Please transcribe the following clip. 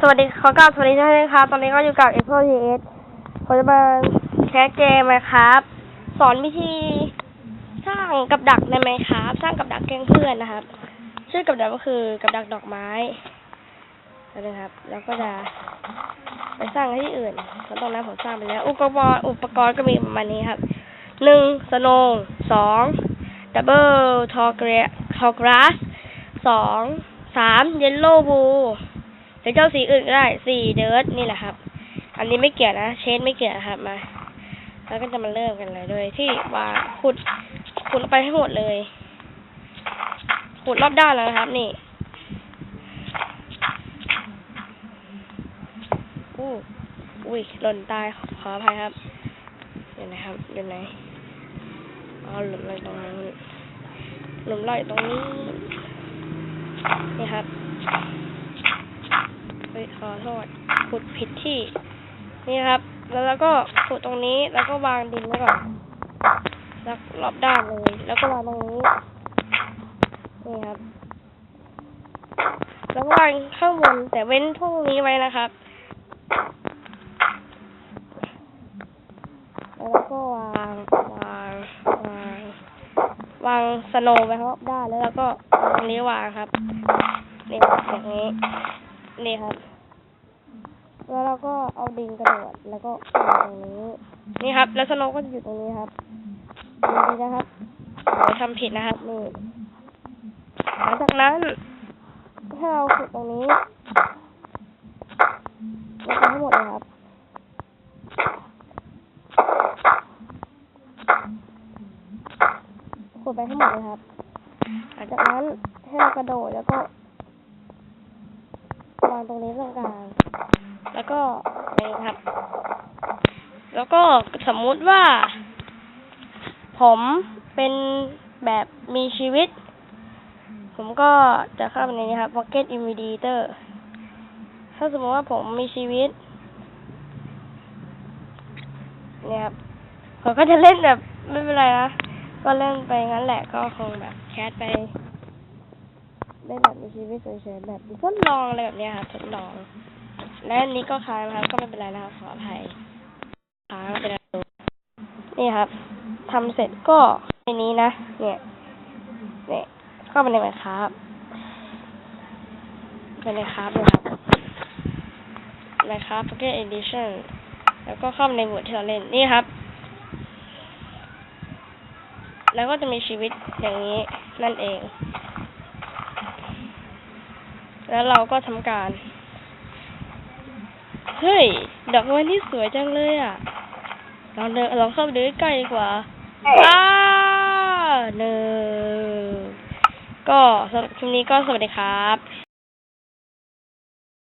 สวัสดีขอกราบสวัสดีท่านนะครับ ตอนนี้ก็อยู่กับ a p p l e TS ผมจะมาแคสเกมนะครับ สอนวิธีสร้างกับดักในไหมครับ สร้างกับดักแกล้งเพื่อนนะครับ ชื่อกับดักก็คือกับดักดอกไม้นะครับ แล้วก็จะไปสร้างที่อื่นเพราะตรงนั้นผมสร้างไปแล้ว อุปกรณ์อุปกรณ์ก็มีประมาณนี้ครับหนึ่งสโนว์สองดับเบิลทอร์เกรทอร์กราสสองสามเยลโล่บู หรือเจ้าสีอื่นก็ได้สีเดิร์ดนี่แหละครับ อันนี้ไม่เกี่ยวนะ เชนไม่เกี่ยวนครับมาแล้วก็จะมาเริ่มกันเลยโดยที่วางขุดขุดไปให้หมดเลยขุดรอบด้านแล้วนะครับ นี่อู้อุ้ยหล่นตายขออภัยครับเดี๋ยวนครับเดี๋ยวไหนอ๋อหล่นลอยตรงนั้นหล่นลอยตรงนี้นี่ครับ ขอโทษขุดผิดที่ นี่ครับ แล้วเราก็ขุดตรงนี้แล้วก็วางดินไว้ก่อนแล้วรอบด้านเลย แล้วก็วางตรงนี้ นี่ครับ แล้วก็วางข้างบนแต่เว้นพวกนี้ไว้นะครับ แล้วก็วางวางวางวางสโนว์ไว้รอบด้านแล้วเราก็ตรงนี้วางครับ นี่ครับอย่างนี้ นี่ครับ แล้วเราก็เอาดินกระโดดแล้วก็วางตรงนี้ นี่ครับ แล้วสโนว์ก็จะอยู่ตรงนี้ครับดูดีนะครับเราทำผิดนะครับนี่หลังจากนั้นให้เราขุดตรงนี้ลงไปทั้งหมดเลยครับขุดไปทั้งหมดเลยครับหลังจากนั้นให้เรากระโดดแล้วก็วางตรงนี้ตรงกลาง แล้วก็นี่ครับ แล้วก็สมมุติว่า ผมเป็นแบบมีชีวิต ผมก็จะเข้าไปในนี้ครับ Pocket Invader ถ้าสมมติว่าผมมีชีวิตเนี่ยครับผมก็จะเล่นแบบไม่เป็นไรนะก็เล่นไปงั้นแหละก็คงแบบแคสไปเล่นแบบมีชีวิตเฉยๆแบบทดลองอะไรแบบนี้ครับทดลอง และอันนี้ก็ค้างนะครับ ก็ไม่เป็นไรนะครับขออภัยค้างเป็นไรนี่ครับทำเสร็จก็ในนี้นะเนี่ยเนี่ยเข้าไปในไหมครับเป็นครับเลยครับเลยครับ Pocket Edition แล้วก็เข้าไปในบทที่เราเล่นนี่ครับ แล้วก็จะมีชีวิตอย่างนี้นั่นเอง แล้วเราก็ทำการ เฮ้ย ดอกไม้นี่สวยจังเลยอะ ลองเดินลองเข้าไปดูใกล้ๆดีกว่าอ้าหนึ่งก็สำหรับคลิปนี้ก็สวัสดีครับ